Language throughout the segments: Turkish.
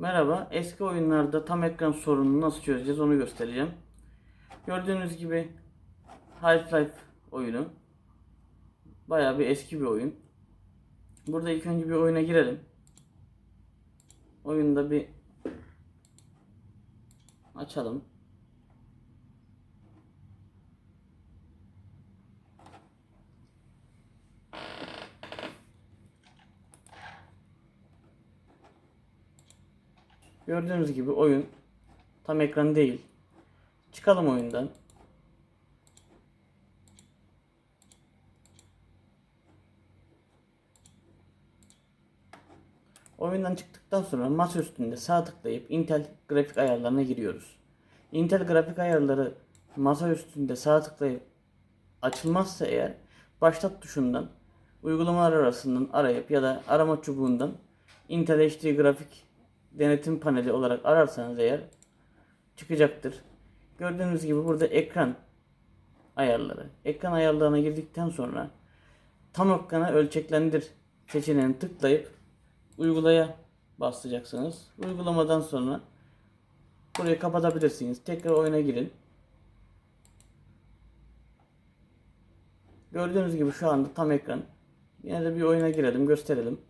Merhaba. Eski oyunlarda tam ekran sorununu nasıl çözeceğiz onu göstereceğim. Gördüğünüz gibi Half-Life oyunu. Bayağı bir eski bir oyun. Burada ilk önce bir oyuna girelim. Oyunda bir açalım. Gördüğünüz gibi oyun tam ekran değil. Çıkalım oyundan. Oyundan çıktıktan sonra masa üstünde sağ tıklayıp Intel grafik ayarlarına giriyoruz. Intel grafik ayarları masa üstünde sağ tıklayıp açılmazsa eğer başlat tuşundan uygulamalar arasından arayıp ya da arama çubuğundan Intel HD grafik denetim paneli olarak ararsanız eğer çıkacaktır. Gördüğünüz gibi burada ekran ayarları. Ekran ayarlarına girdikten sonra tam ekrana ölçeklendir seçeneğini tıklayıp uygulaya basacaksınız. Uygulamadan sonra burayı kapatabilirsiniz. Tekrar oyuna girin. Gördüğünüz gibi şu anda tam ekran. Yine de bir oyuna girelim, gösterelim.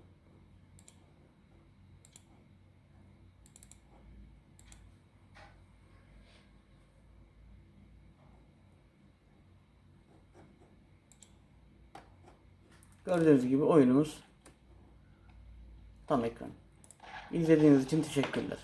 Gördüğünüz gibi oyunumuz tam ekran. İzlediğiniz için teşekkürler.